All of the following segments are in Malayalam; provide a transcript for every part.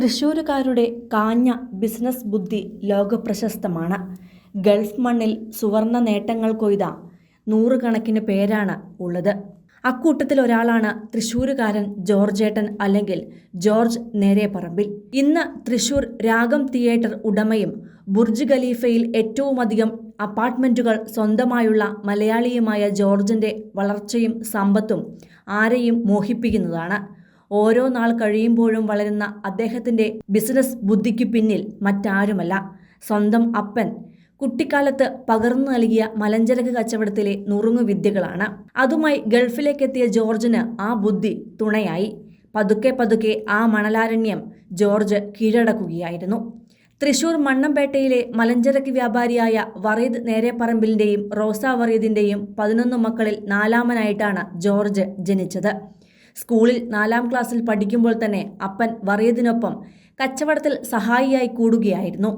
തൃശ്ശൂരുകാരുടെ കാഞ്ഞ ബിസിനസ് ബുദ്ധി ലോകപ്രശസ്തമാണ്. ഗൾഫ് മണ്ണിൽ സുവർണ നേട്ടങ്ങൾ കൊയ്ത നൂറുകണക്കിന് പേരാണ് ഉള്ളത്. അക്കൂട്ടത്തിൽ ഒരാളാണ് തൃശ്ശൂരുകാരൻ ജോർജേട്ടൻ അല്ലെങ്കിൽ ജോർജ് നേരേപറമ്പിൽ. ഇന്ന് തൃശൂർ രാഗം തിയേറ്റർ ഉടമയും ബുർജ് ഖലീഫയിൽ ഏറ്റവുമധികം അപ്പാർട്ട്മെന്റുകൾ സ്വന്തമായുള്ള മലയാളിയുമായ ജോർജിന്റെ വളർച്ചയും സമ്പത്തും ആരെയും മോഹിപ്പിക്കുന്നതാണ്. ഓരോ നാൾ കഴിയുമ്പോഴും വളരുന്ന അദ്ദേഹത്തിന്റെ ബിസിനസ് ബുദ്ധിക്ക് പിന്നിൽ മറ്റാരുമല്ല. സ്വന്തം അപ്പൻ കുട്ടിക്കാലത്ത് പകർന്നു നൽകിയ മലഞ്ചരക്ക് കച്ചവടത്തിലെ നുറുങ്ങു വിദ്യകളാണ്. അതുമായി ഗൾഫിലേക്കെത്തിയ ജോർജിന് ആ ബുദ്ധി തുണയായി. പതുക്കെ പതുക്കെ ആ മണലാരണ്യം ജോർജ് കീഴടക്കുകയായിരുന്നു. തൃശൂർ മണ്ണമ്പേട്ടയിലെ മലഞ്ചരക്ക് വ്യാപാരിയായ വറീദ് നേരെപ്പറമ്പിലിന്റെയും റോസ വറീദിന്റെയും പതിനൊന്ന് മക്കളിൽ നാലാമനായിട്ടാണ് ജോർജ് ജനിച്ചത്. സ്കൂളിൽ നാലാം ക്ലാസ്സിൽ പഠിക്കുമ്പോൾ തന്നെ അപ്പൻ വറിയതിനൊപ്പം കച്ചവടത്തിൽ സഹായിയായി കൂടുകയായിരുന്നു.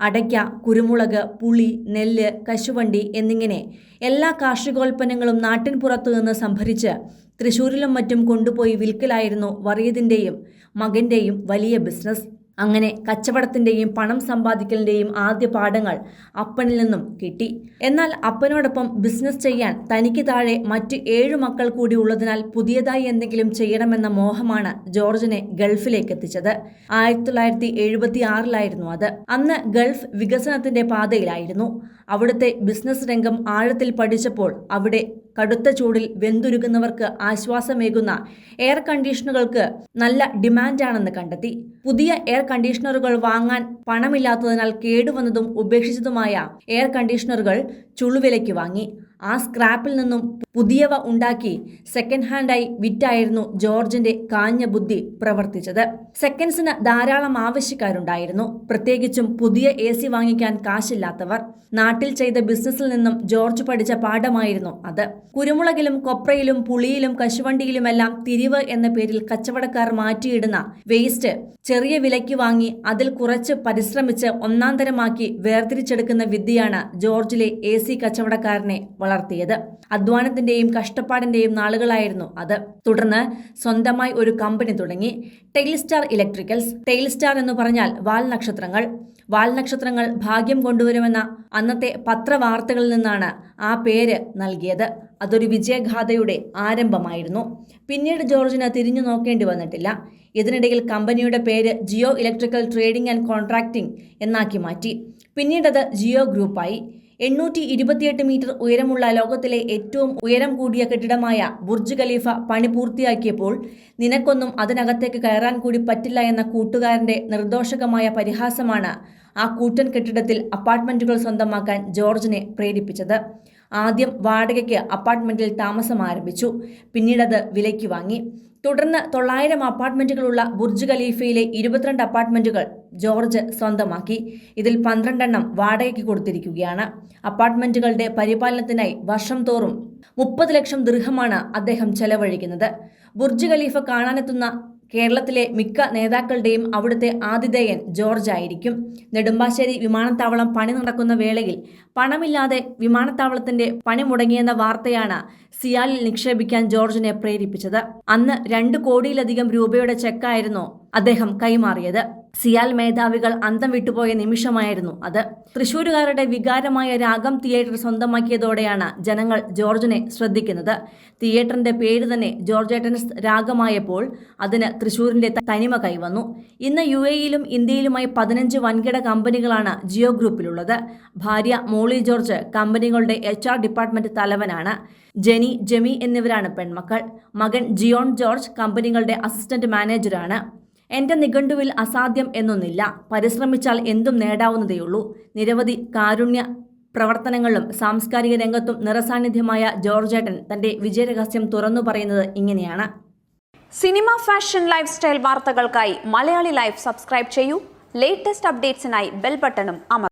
അടയ്ക്ക കുരുമുളക് പുളി നെല്ല് കശുവണ്ടി എന്നിങ്ങനെ എല്ലാ കാർഷികോൽപ്പന്നങ്ങളും നാട്ടിൻ പുറത്തു നിന്ന് സംഭരിച്ച് തൃശൂരിലും മറ്റും കൊണ്ടുപോയി വിൽക്കലായിരുന്നു വറിയതിന്റെയും മകന്റെയും വലിയ ബിസിനസ് അങ്ങനെ കച്ചവടത്തിന്റെയും പണം സമ്പാദിക്കലിന്റെയും ആദ്യ പാഠങ്ങൾ അപ്പനിൽ നിന്നും കിട്ടി. എന്നാൽ അപ്പനോടൊപ്പം ബിസിനസ് ചെയ്യാൻ തനിക്ക് താഴെ മറ്റ് ഏഴു മക്കൾ കൂടി ഉള്ളതിനാൽ പുതിയതായി എന്തെങ്കിലും ചെയ്യണമെന്ന മോഹമാണ് ജോർജിനെ ഗൾഫിലേക്ക് എത്തിച്ചത്. ആയിരത്തി തൊള്ളായിരത്തി എഴുപത്തി ആറിലായിരുന്നു അത്. അന്ന് ഗൾഫ് വികസനത്തിന്റെ പാതയിലായിരുന്നു. അവിടുത്തെ ബിസിനസ് രംഗം ആഴത്തിൽ പഠിച്ചപ്പോൾ അവിടെ കടുത്ത ചൂടിൽ വെന്തുരുകുന്നവർക്ക് ആശ്വാസമേകുന്ന എയർ കണ്ടീഷണറുകൾക്ക് നല്ല ഡിമാൻഡാണെന്ന് കണ്ടെത്തി. പുതിയ എയർ കണ്ടീഷണറുകൾ വാങ്ങാൻ പണമില്ലാത്തതിനാൽ കേടുവന്നതും ഉപേക്ഷിച്ചതുമായ എയർ കണ്ടീഷണറുകൾ ചുളുവിലയ്ക്ക് വാങ്ങി. ആ സ്ക്രാപ്പിൽ നിന്നും പുതിയവ ഉണ്ടാക്കി സെക്കൻഡ് ഹാൻഡായി വിറ്റായിരുന്നു ജോർജിന്റെ കാഞ്ഞ ബുദ്ധി പ്രവർത്തിച്ചത്. സെക്കൻഡ്സിന് ധാരാളം ആവശ്യക്കാരുണ്ടായിരുന്നു. പ്രത്യേകിച്ചും പുതിയ എ സി വാങ്ങിക്കാൻ കാശില്ലാത്തവർ. നാട്ടിൽ ചെയ്ത ബിസിനസ്സിൽ നിന്നും ജോർജ് പഠിച്ച പാഠമായിരുന്നു അത്. കുരുമുളകിലും കൊപ്രയിലും പുളിയിലും കശുവണ്ടിയിലുമെല്ലാം തിരിവ് എന്ന പേരിൽ കച്ചവടക്കാർ മാറ്റിയിടുന്ന വേസ്റ്റ് ചെറിയ വിലയ്ക്ക് വാങ്ങി അതിൽ കുറച്ച് പരിശ്രമിച്ച് ഒന്നാം തരമാക്കി വേർതിരിച്ചെടുക്കുന്ന വിദ്യയാണ് ജോർജിലെ എ സി കച്ചവടക്കാരനെ വളർത്തിയത്. അധ്വാനത്തിന്റെയും കഷ്ടപ്പാടിന്റെയും നാളുകളായിരുന്നു അത്. തുടർന്ന് സ്വന്തമായി ഒരു കമ്പനി തുടങ്ങി. ടെയിൽസ്റ്റാർ ഇലക്ട്രിക്കൽസ് ടെയിൽസ്റ്റാർ എന്ന് പറഞ്ഞാൽ വാൽ നക്ഷത്രങ്ങൾ. വാൽ നക്ഷത്രങ്ങൾ ഭാഗ്യം കൊണ്ടുവരുമെന്ന അന്നത്തെ പത്രവാർത്തകളിൽ നിന്നാണ് ആ പേര് നൽകിയത്. അതൊരു വിജയഗാഥയുടെ ആരംഭമായിരുന്നു. പിന്നീട് ജോർജിന് തിരിഞ്ഞു നോക്കേണ്ടി വന്നിട്ടില്ല. ഇതിനിടയിൽ കമ്പനിയുടെ പേര് Jio electrical trading and contracting എന്നാക്കി മാറ്റി. പിന്നീടത് ജിയോ ഗ്രൂപ്പായി. എണ്ണൂറ്റി ഇരുപത്തിയെട്ട് മീറ്റർ ഉയരമുള്ള ലോകത്തിലെ ഏറ്റവും ഉയരം കൂടിയ കെട്ടിടമായ ബുർജ് ഖലീഫ പണി പൂർത്തിയാക്കിയപ്പോൾ നിനക്കൊന്നും അതിനകത്തേക്ക് കയറാൻ കൂടി പറ്റില്ല എന്ന കൂട്ടുകാരന്റെ നിർദോഷകമായ പരിഹാസമാണ് ആ കൂറ്റൻ കെട്ടിടത്തിൽ അപ്പാർട്ട്മെന്റുകൾ സ്വന്തമാക്കാൻ ജോർജിനെ പ്രേരിപ്പിച്ചത്. ആദ്യം വാടകയ്ക്ക് അപ്പാർട്ട്മെന്റിൽ താമസം ആരംഭിച്ചു. പിന്നീടത് വിലയ്ക്ക് വാങ്ങി. തുടർന്ന് തൊള്ളായിരം അപ്പാർട്ട്മെന്റുകളുള്ള ബുർജ് ഖലീഫയിലെ ഇരുപത്തിരണ്ട് അപ്പാർട്ട്മെന്റുകൾ ജോർജ് സ്വന്തമാക്കി. ഇതിൽ പന്ത്രണ്ടെണ്ണം വാടകയ്ക്ക് കൊടുത്തിരിക്കുകയാണ്. അപ്പാർട്ട്മെന്റുകളുടെ പരിപാലനത്തിനായി വർഷം തോറും മുപ്പത് ലക്ഷം ദൃഹമാണ് അദ്ദേഹം ചെലവഴിക്കുന്നത്. ബുർജ് ഖലീഫ കാണാനെത്തുന്ന കേരളത്തിലെ മിക്ക നേതാക്കളുടെയും അവിടുത്തെ ആതിഥേയൻ ജോർജ് ആയിരിക്കും. നെടുമ്പാശ്ശേരി വിമാനത്താവളം പണി നടക്കുന്ന വേളയിൽ പണമില്ലാതെ വിമാനത്താവളത്തിന്റെ പണി മുടങ്ങിയെന്ന വാർത്തയാണ് സിയാലിൽ നിക്ഷേപിക്കാൻ ജോർജിനെ പ്രേരിപ്പിച്ചത്. അന്ന് രണ്ട് കോടിയിലധികം രൂപയുടെ ചെക്കായിരുന്നു അദ്ദേഹം കൈമാറിയത്. സിയാൽ മേധാവികൾ അന്തം വിട്ടുപോയ നിമിഷമായിരുന്നു അത്. തൃശൂരുകാരുടെ വികാരമായ രാഗം തിയേറ്റർ സ്വന്തമാക്കിയതോടെയാണ് ജനങ്ങൾ ജോർജിനെ ശ്രദ്ധിക്കുന്നത്. തിയേറ്ററിന്റെ പേര് തന്നെ ജോർജേട്ടൻസ് രാഗമായപ്പോൾ അതിന് തൃശൂരിന്റെ തനിമ കൈവന്നു. ഇന്ന് യു എയിലും ഇന്ത്യയിലുമായി പതിനഞ്ച് വൻകിട കമ്പനികളാണ് ജിയോ ഗ്രൂപ്പിലുള്ളത്. ഭാര്യ മോളി ജോർജ് കമ്പനികളുടെ എച്ച് ആർ ഡിപ്പാർട്ട്മെന്റ് തലവനാണ്. ജെനി ജെമി എന്നിവരാണ് പെൺമക്കൾ. മകൻ ജിയോൺ ജോർജ് കമ്പനികളുടെ അസിസ്റ്റന്റ് മാനേജറാണ് എന്റെ നിഘണ്ടുവിൽ അസാധ്യം എന്നൊന്നില്ല. പരിശ്രമിച്ചാൽ എന്തും നേടാവുന്നതേയുള്ളൂ. നിരവധി കാരുണ്യ പ്രവർത്തനങ്ങളിലും സാംസ്കാരിക രംഗത്തും നിറസാന്നിധ്യമായ ജോർജേട്ടൻ തന്റെ വിജയരഹസ്യം തുറന്നു പറയുന്നത് ഇങ്ങനെയാണ്. സിനിമ ഫാഷൻ ലൈഫ് സ്റ്റൈൽ വാർത്തകൾക്കായി മലയാളി ലൈഫ് സബ്സ്ക്രൈബ് ചെയ്യൂ. ലേറ്റസ്റ്റ് അപ്ഡേറ്റ്സിനായി ബെൽ ബട്ടണും അമർ